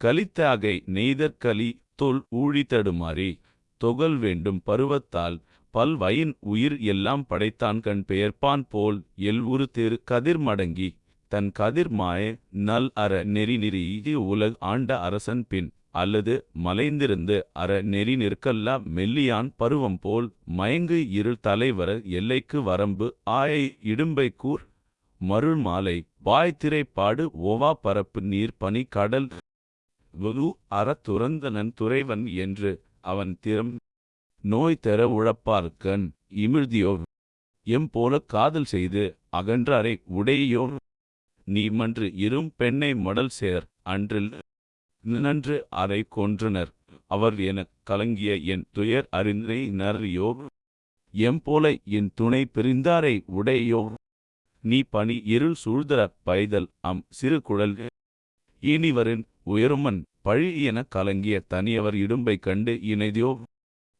கலித்தாகை நெய்தற்கலி தொல் ஊழி தடுமாறி தொகல் வேண்டும் பருவத்தால் பல் வயின் உயிர் எல்லாம் படைத்தான் கண் பெயர்ப்பான் போல் எல் உரு திரு கதிர் மடங்கி தன் கதிர் மாய நல் அற நெறி நெறி உலக ஆண்ட அரசன் பின் அல்லது மலைந்திருந்து அற நெறி நிற்கல்லா மெல்லியான் பருவம் போல் மயங்கு இருள் தலைவர எல்லைக்கு வரம்பு ஆயை இடும்பை கூர் மருள் மாலை வாய்த்திரை ஓவா பரப்பு நீர் பனி கடல் வது அற துறந்தனன் துறைவன் என்று அவன் திறம் நோய் தெர உழப்பார்கண் இமிழ்தியோ? எம் போல காதல் செய்து அகன்றாரை உடையோ நீ மன்று இரும் பெண்ணை மடல் சேர் அன்றில் நன்று அறை கொன்றனர். அவர் எனக் கலங்கிய என் துயர் அறிந்தை நறியோ? எம் போல என் துணை பிரிந்தாரை உடையோ நீ பணி இருள் சூழ்தர பைதல் அம் சிறு குழல் இனிவரின் உயருமன் பழி என கலங்கிய தனியவர் இடும்பை கண்டு இணைதியோ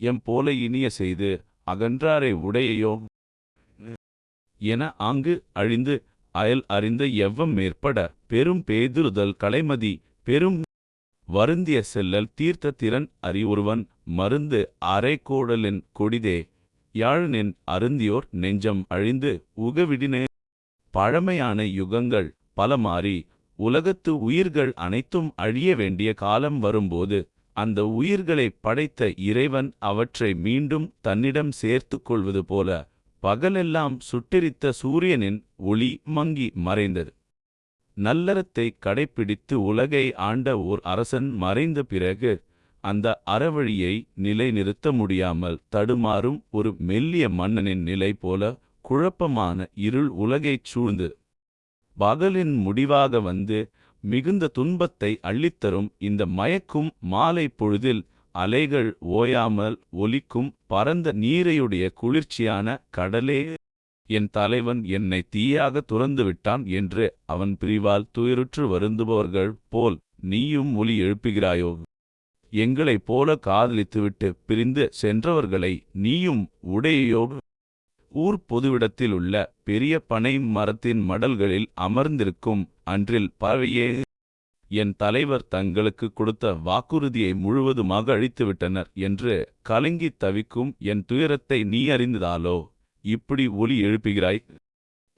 எம் போல இனிய செய்து அகன்றாரை உடையையோ? என ஆங்கு அழிந்து அயல் அறிந்த எவ்வம் மேற்பட பெரும் பேதுருதல் கலைமதி பெரும் வருந்திய செல்லல் தீர்த்த திறன் அறிவுருவன் மருந்து அரைக்கோடலின் கொடிதே. யாழ்நின் அருந்தியோர் நெஞ்சம் அழிந்து உகவிடினே. பழமையான யுகங்கள் பல மாறி உலகத்து உயிர்கள் அனைத்தும் அழிய வேண்டிய காலம் வரும்போது அந்த உயிர்களை படைத்த இறைவன் அவற்றை மீண்டும் தன்னிடம் சேர்த்துக் கொள்வது போல பகலெல்லாம் சுட்டெரித்த சூரியனின் ஒளி மங்கி மறைந்தது. நல்லறத்தை கடைப்பிடித்து உலகை ஆண்ட ஓர் அரசன் மறைந்த பிறகு அந்த அறவழியை நிலைநிறுத்த முடியாமல் தடுமாறும் ஒரு மெல்லிய மன்னனின் நிலை போல குழப்பமான இருள் உலகைச் சூழ்ந்து பகலின் முடிவாக வந்து மிகுந்த துன்பத்தை அள்ளித்தரும் இந்த மயக்கும் மாலை பொழுதில் அலைகள் ஓயாமல் ஒலிக்கும் பரந்த நீரையுடைய குளிர்ச்சியான கடலே. என் தலைவன் என்னை தீயாக துறந்துவிட்டான் என்று அவன் பிரிவால் துயருற்று வருந்துபவர்கள் போல் நீயும் ஒலி எழுப்புகிறாயோ? எங்களைப் போல காதலித்துவிட்டு பிரிந்து சென்றவர்களை நீயும் உடையோ ஊர் பொதுவிடத்திலுள்ள பெரிய பனை மரத்தின் மடல்களில் அமர்ந்திருக்கும் அன்றில் பறவையே என் தலைவர் தங்களுக்கு கொடுத்த வாக்குறுதியை முழுவதுமாக அழித்துவிட்டனர் என்று கலங்கித் தவிக்கும் என் துயரத்தை நீ அறிந்ததாலோ? இப்படி ஒலி எழுப்புகிறாய்.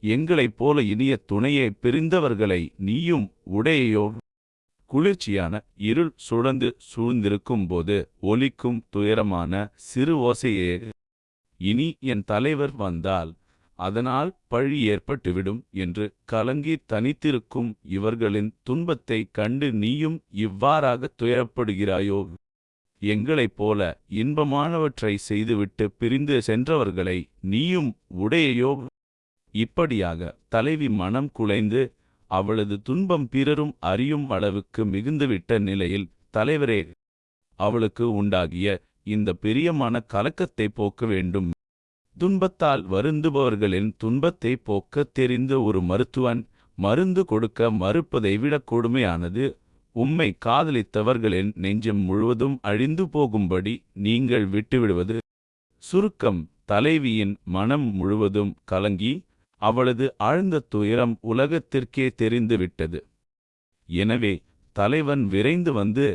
எங்களைப் போல இனிய துணையை பிரிந்தவர்களை நீயும் உடையையோ? குளிர்ச்சியான இருள் சுழந்து சூழ்ந்திருக்கும் போது ஒலிக்கும் துயரமான சிறு ஓசையே இனி என் தலைவர் வந்தால் அதனால் பழி ஏற்பட்டுவிடும் என்று கலங்கி தனித்திருக்கும் இவர்களின் துன்பத்தைக் கண்டு நீயும் இவ்வாறாகத் துயரப்படுகிறாயோ? எங்களைப் போல இன்பமானவற்றை செய்துவிட்டு பிரிந்து சென்றவர்களை நீயும் உடையையோ? இப்படியாக தலைவி மனம் குலைந்து அவளது துன்பம் பிறரும் அறியும் அளவுக்கு மிகுந்துவிட்ட நிலையில் தலைவரே அவளுக்கு உண்டாகிய இந்த பிரியமான கலக்கத்தை போக்க வேண்டும். துன்பத்தால் வருந்துபவர்களின் துன்பத்தை போக்கத் தெரிந்த ஒரு மருத்துவன் மருந்து கொடுக்க மறுப்பதை விட கொடுமையானது. உம்மை காதலித்தவர்களின் நெஞ்சம் முழுவதும் அழிந்து போகும்படி நீங்கள் விட்டுவிடுவது. சுருக்கம் தலைவியின் மனம் முழுவதும் கலங்கி அவளது ஆழ்ந்த துயரம் உலகத்திற்கே தெரிந்துவிட்டது. எனவே தலைவன் விரைந்து வந்து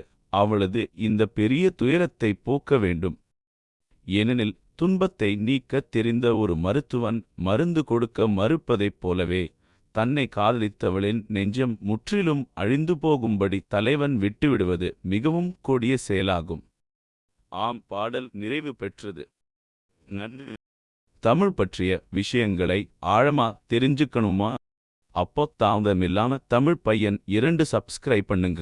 அவளது இந்த பெரிய துயரத்தை போக்க வேண்டும். ஏனெனில் துன்பத்தை நீக்கத் தெரிந்த ஒரு மருத்துவன் மருந்து கொடுக்க மறுப்பதைப் போலவே தன்னை காதலித்தவளின் நெஞ்சம் முற்றிலும் அழிந்து போகும்படி தலைவன் விட்டுவிடுவது மிகவும் கொடிய செயலாகும். ஆம் பாடல் நிறைவு பெற்றது. தமிழ் பற்றிய விஷயங்களை ஆழமா தெரிஞ்சுக்கணுமா? அப்போ தாமதமில்லாம தமிழ் பையன் இரண்டு சப்ஸ்கிரைப் பண்ணுங்க.